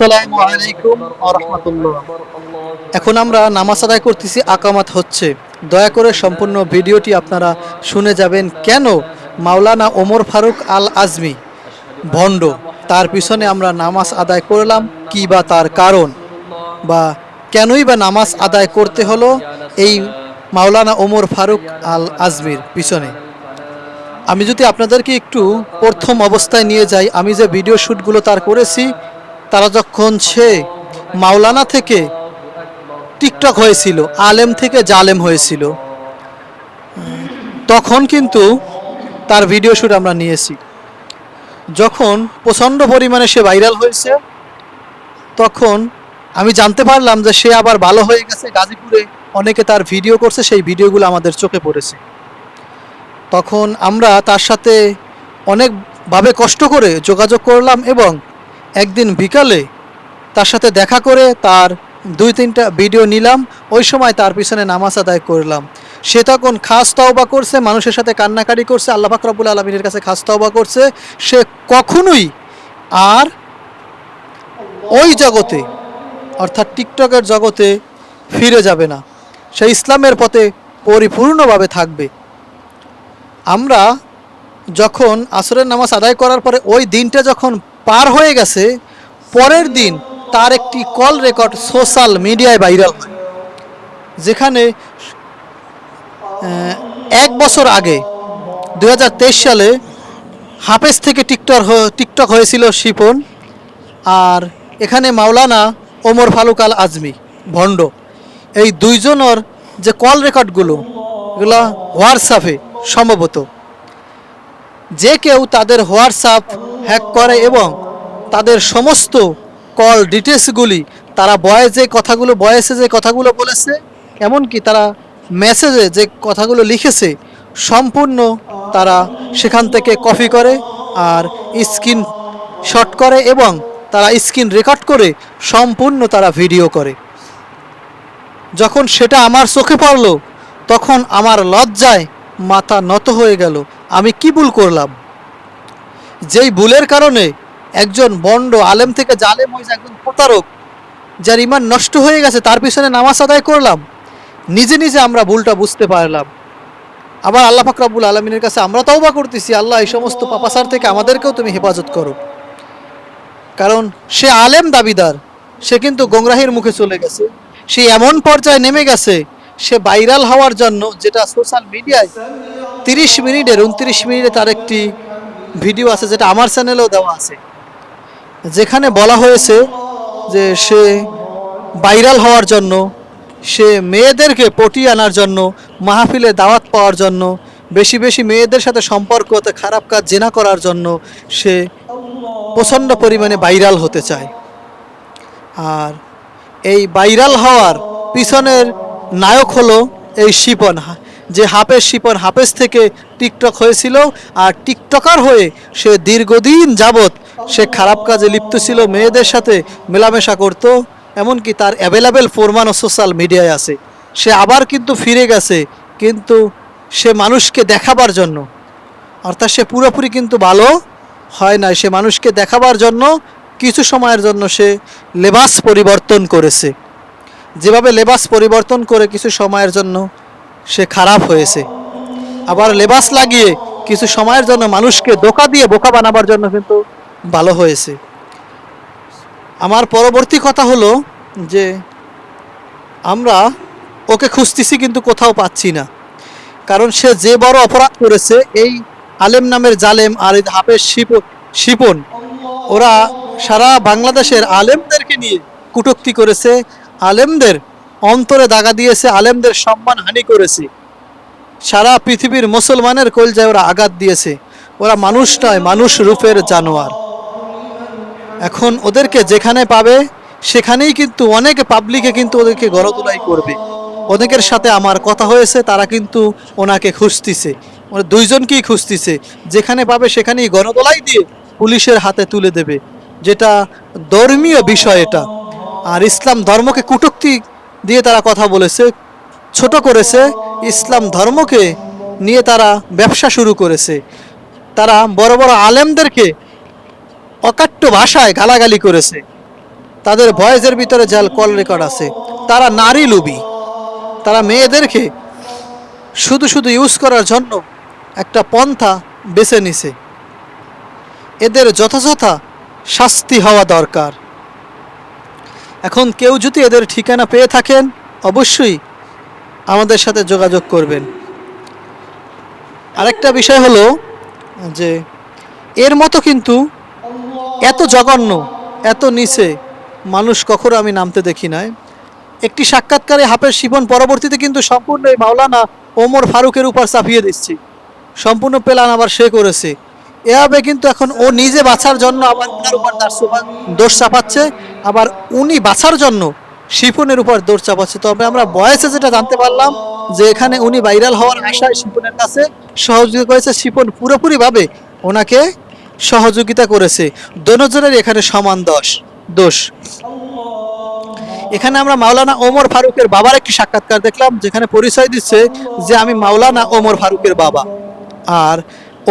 আসসালামু আলাইকুম এখন আমরা নামাজ আদায় করতেছি, আকামাত হচ্ছে। দয়া করে সম্পূর্ণ ভিডিওটি আপনারা শুনে যাবেন কেন মাওলানা ওমর ফারুক আল আজমি ভণ্ড। তার পিছনে আমরা নামাজ আদায় করলাম, কি বা তার কারণ? বা কেনই বা নামাজ আদায় করতে হলো এই মাওলানা ওমর ফারুক আল আজমির পিছনে? আমি যদি আপনাদেরকে একটু প্রথম অবস্থায় নিয়ে যাই, আমি যে ভিডিও শ্যুটগুলো তার করেছি তারা যখন সে মাওলানা থেকে টিকটক হয়েছিল, আলেম থেকে জালেম হয়েছিল, তখন কিন্তু তার ভিডিও শ্যুট আমরা নিয়েছি। যখন প্রচণ্ড পরিমাণে সে ভাইরাল হয়েছে, তখন আমি জানতে পারলাম যে সে আবার ভালো হয়ে গেছে। গাজীপুরে অনেকে তার ভিডিও করছে, সেই ভিডিওগুলো আমাদের চোখে পড়েছে। তখন আমরা তার সাথে অনেকভাবে কষ্ট করে যোগাযোগ করলাম এবং একদিন বিকালে তার সাথে দেখা করে তার দুই তিনটা ভিডিও নিলাম, ওই সময় তার পিছনে নামাজ আদায় করলাম। সে তখন খাস তওবা করছে, মানুষের সাথে কান্নাকাটি করছে, আল্লাহ পাক রব্বুল আলমিনের কাছে খাস তওবা করছে। সে কখনোই আর ওই জগতে, অর্থাৎ টিকটকের জগতে ফিরে যাবে না। সে ইসলামের পথে পরিপূর্ণভাবে থাকবে। আমরা যখন আসরের নামাজ আদায় করার পরে ওই দিনটা যখন পার হয়ে গেছে, পরের দিন তার একটি কল রেকর্ড সোশ্যাল মিডিয়ায় ভাইরাল হয়, যেখানে এক বছর আগে দুহাজার তেইশ সালে হাফেজ থেকে টিকটক টিকটক হয়েছিল শিপন আর এখানে মাওলানা ওমর ফালুক আল আজমি ভণ্ড। এই দুইজনের যে কল রেকর্ডগুলো, এগুলো হোয়াটসঅ্যাপে সম্ভবত। যে কেউ তাদের হোয়াটসঅ্যাপ হ্যাক করে এবং তাদের সমস্ত কল ডিটেলসগুলি তারা বয়েসে কথাগুলো, বয়েসে যে কথাগুলো বলেছে, এমনকি তারা মেসেজে যে কথাগুলো লিখেছে, সম্পূর্ণ তারা সেখান থেকে কপি করে আর স্ক্রিন শট করে এবং তারা স্ক্রিন রেকর্ড করে সম্পূর্ণ তারা ভিডিও করে। যখন সেটা আমার চোখে পড়ল, তখন আমার লজ্জায় মাথা নত হয়ে গেল। আমি কি ভুল করলাম? যেই ভুলের কারণে একজন বন্ড আলেম থেকে জালেম হয়েছে একজন প্রতারক, যার ইমান নষ্ট হয়ে গেছে, তার পিছনে নামাজ আদায় করলাম, নিজে নিজে আমরা ভুলটা বুঝতে পারলাম। আবার আল্লাহ ফাকরাবুল আলমিনের কাছে আমরা তওবা করতেছি, আল্লাহ এই সমস্ত পাপাসার থেকে আমাদেরকেও তুমি হেফাজত করো। কারণ সে আলেম দাবিদার, সে কিন্তু গোংরাহির মুখে চলে গেছে, সে এমন পর্যায়ে নেমে গেছে, সে ভাইরাল হওয়ার জন্য যেটা সোশ্যাল মিডিয়ায় তিরিশ মিনিটের, উনত্রিশ মিনিটে তার একটি ভিডিও আছে যেটা আমার চ্যানেলেও দেওয়া আছে। যেখানে বলা হয়েছে যে সে ভাইরাল হওয়ার জন্য, সে মেয়েদেরকে পটিয়ে আনার জন্য, মাহফিলে দাওয়াত পাওয়ার জন্য, বেশি বেশি মেয়েদের সাথে সম্পর্কতে খারাপ কাজ, জেনা করার জন্য সে প্রচণ্ড পরিমাণে ভাইরাল হতে চায়। আর এই ভাইরাল হওয়ার পিছনের নায়ক হলো এই শিপন, যে হাফেজ শিপন, হাফেজ থেকে টিকটক হয়েছিল আর টিকটকার হয়ে সে দীর্ঘদিন যাবৎ সে খারাপ কাজে লিপ্ত ছিল, মেয়েদের সাথে মেলামেশা করত, এমনকি তার অ্যাভেলেবেল ফোরমানও সোশ্যাল মিডিয়ায় আছে। সে আবার কিন্তু ফিরে গেছে, কিন্তু সে মানুষকে দেখাবার জন্য। অর্থাৎ সে পুরোপুরি কিন্তু ভালো হয় না সে মানুষকে দেখাবার জন্য, কিছু সময়ের জন্য সে লেবাস পরিবর্তন করেছে। যেভাবে লেবাস পরিবর্তন করে কিছু সময়ের জন্য সে খারাপ হয়েছে। আবার লেবাস লাগিয়ে কিছু সময়ের জন্য মানুষকে ধোকা দিয়ে বোকা বানাবার জন্য কিন্তু ভালো হয়েছে। আমার পরবর্তী কথা হলো যে আমরা ওকে খুঁজতেছি কিন্তু কোথাও পাচ্ছি না। কারণ সে যে বড় অপরাধ করেছে, এই আলেম নামের জালেম আর এই হাফেজ শিপ, শিপন, ওরা সারা বাংলাদেশের আলেমদেরকে নিয়ে কুটুক্তি করেছে, আলেমদের অন্তরে দাগা দিয়েছে, আলেমদের সম্মান হানি করেছে। সারা পৃথিবীর মুসলমানের কলজায় ওরা আঘাত দিয়েছে। ওরা মানুষ নয়, মানুষ রূপের জানোয়ার। এখন ওদেরকে যেখানে পাবে, সেখানেই কিন্তু অনেক পাবলিকে কিন্তু ওদেরকে গড়দুলাই করবে। অনেকের সাথে আমার কথা হয়েছে, তারা কিন্তু ওনাকে খুঁজতিছে। ওরা দুইজনকেই খুঁজতিছে। যেখানে পাবে, সেখানেই গণদোলাই দিয়ে পুলিশের হাতে তুলে দেবে। যেটা ধর্মীয় বিষয় এটা। আর ইসলাম ধর্মকে কুটুক্তি দিয়ে তারা কথা বলেছে। ছোট করেছে ইসলাম ধর্মকে নিয়ে তারা ব্যবসা শুরু করেছে। তারা বড় বড় আলেমদেরকে অকাট্য ভাষায় গালাগালি করেছে। তাদের ভয়েসের ভিতরে জাল কল রেকর্ড আছে। তারা নারী লুবি তারা মেয়েদেরকে শুধু শুধু ইউজ করার জন্য একটা পন্থা বেছে নিছে। এদের যথাযথ শাস্তি হওয়া দরকার। এখন কেউ যদি এদের ঠিকানা পেয়ে থাকেন, অবশ্যই আমাদের সাথে যোগাযোগ করবেন। আরেকটা বিষয় হলো যে এর মতো কিন্তু এত জঘন্য, এত নিচে মানুষ কখনো আমি নামতে দেখি নাই। একটি সাক্ষাৎকারে হাফেজ শিবন পরবর্তীতে কিন্তু সম্পূর্ণ এই মাওলানা ওমর ফারুকের উপর চাপিয়ে দিচ্ছি। সম্পূর্ণ প্ল্যান আবার সে করেছে। এভাবে কিন্তু এখন ও নিজে বাঁচার জন্য আবার উপর তার দোষ চাপাচ্ছে, আবার উনি বাঁচার জন্য শিপনের উপর দোষ চাপাচ্ছে। তবে আমরা বয়সে যেটা জানতে পারলাম যে এখানে উনি ভাইরাল হওয়ার আশায় শিপনের কাছে সহযোগিতা করেছে। শিপন পুরোপুরিভাবে ওনাকে সহযোগিতা করেছে। দোনজনের এখানে সমান দোষ দোষ। এখানে আমরা মাওলানা ওমর ফারুকের বাবার একটি সাক্ষাৎকার দেখলাম, যেখানে পরিচয় দিচ্ছে যে আমি মাওলানা ওমর ফারুকের বাবা। আর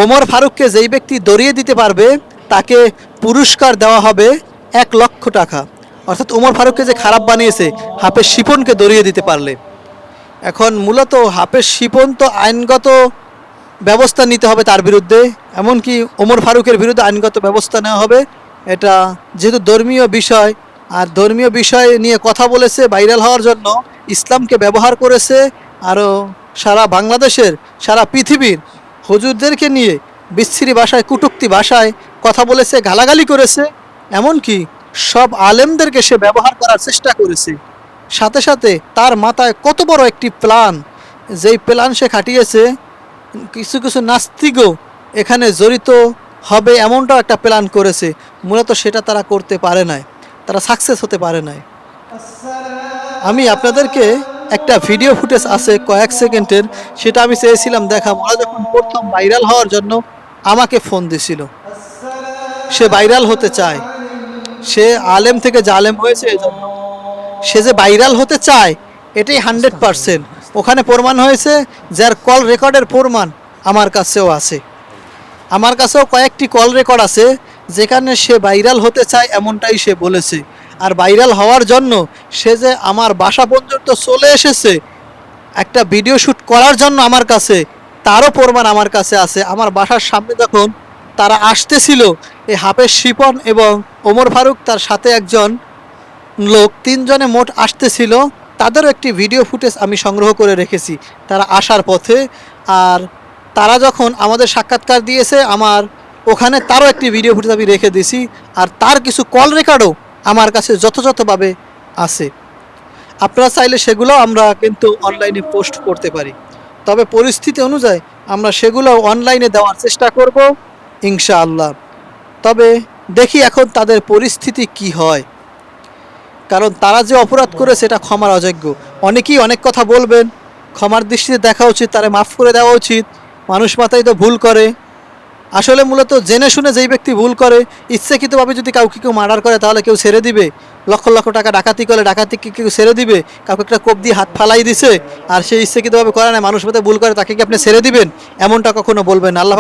ওমর ফারুককে যেই ব্যক্তি দরিয়ে দিতে পারবে, তাকে পুরস্কার দেওয়া হবে এক লক্ষ টাকা। অর্থাৎ ওমর ফারুককে যে খারাপ বানিয়েছে, হাফেজ শিপনকে দরিয়ে দিতে পারলে। এখন মূলত হাফেজ শিপন তো আইনগত ব্যবস্থা নিতে হবে তার বিরুদ্ধে, এমনকি ওমর ফারুকের বিরুদ্ধে আইনগত ব্যবস্থা নেওয়া হবে। এটা যেহেতু ধর্মীয় বিষয়, আর ধর্মীয় বিষয় নিয়ে কথা বলেছে ভাইরাল হওয়ার জন্য, ইসলামকে ব্যবহার করেছে, আরও সারা বাংলাদেশের, সারা পৃথিবীর হজুরদেরকে নিয়ে বিচ্ছিরি ভাষায়, কুটুক্তি ভাষায় কথা বলেছে, গালাগালি করেছে, এমনকি সব আলেমদেরকে সে ব্যবহার করার চেষ্টা করেছে। সাথে সাথে তার মাথায় কত বড় একটি প্ল্যান যেই প্ল্যান সে খাটিয়েছে, কিছু কিছু নাস্তিকও এখানে জড়িত হবে এমনটাও একটা প্ল্যান করেছে। মূলত সেটা তারা করতে পারে নাই, তারা সাকসেস হতে পারে নাই। আমি আপনাদেরকে একটা ভিডিও ফুটেজ আছে কয়েক সেকেন্ডের, সেটা আমি চেয়েছিলাম দেখা ওরা যখন প্রথম ভাইরাল হওয়ার জন্য আমাকে ফোন দিছিল। সে ভাইরাল হতে চায়। সে আলেম থেকে জালেম হয়েছে সে যে ভাইরাল হতে চায়, এটাই হান্ড্রেড পারসেন্ট। ওখানে প্রমাণ হয়েছে যার কল রেকর্ডের প্রমাণ আমার কাছেও আছে। আমার কাছেও কয়েকটি কল রেকর্ড আছে, যেখানে সে ভাইরাল হতে চায় এমনটাই সে বলেছে। আর ভাইরাল হওয়ার জন্য সে যে আমার বাসা পর্যন্ত চলে এসেছে, একটা ভিডিও শ্যুট করার জন্য আমার কাছে, তারও প্রমাণ আমার কাছে আছে। আমার বাসার সামনে যখন তারা আসতেছিল, এই হাফেজ শিপন এবং ওমর ফারুক তার সাথে একজন লোক, তিনজনে মোট আসতেছিল। তাদেরও একটি ভিডিও ফুটেজ আমি সংগ্রহ করে রেখেছি। তারা আসার পথে আর তারা যখন আমাদের সাক্ষাৎকার দিয়েছে, আমার ওখানে তারও একটি ভিডিও ফুটেজ আমি রেখে দিয়েছি আর তার কিছু কল রেকর্ডও আমার কাছে যথাযথভাবে আছে। আপনারা চাইলে সেগুলো আমরা কিন্তু অনলাইনে পোস্ট করতে পারি। তবে পরিস্থিতি অনুযায়ী আমরা সেগুলো অনলাইনে দেওয়ার চেষ্টা করব, ইনশাআল্লাহ। তবে দেখি এখন তাদের পরিস্থিতি কি হয়। কারণ তারা যে অপরাধ করে সেটা ক্ষমার অযোগ্য। অনেকেই অনেক কথা বলবেন, ক্ষমার দৃষ্টিতে দেখা উচিত, তারা মাফ করে দেওয়া উচিত, মানুষ মাথায় তো ভুল করে। আসলে মূলত জেনে শুনে যেই ব্যক্তি ভুল করে, ইচ্ছাকৃতভাবে যদি কাউকে কেউ মার্ডার করে, তাহলে কেউ ছেড়ে দিবে। লক্ষ লক্ষ টাকা ডাকাতি করে ডাকাতি কি কেউ ছেড়ে দিবে, কাউকে একটা কোপ দিয়ে হাত ফালাই দিছে, আর সে ইচ্ছাকৃতভাবে করে না, মানুষ মাথায় ভুল করে, তাকে কি আপনি ছেড়ে দিবেন? এমনটা কখনো বলবেন। আল্লাহ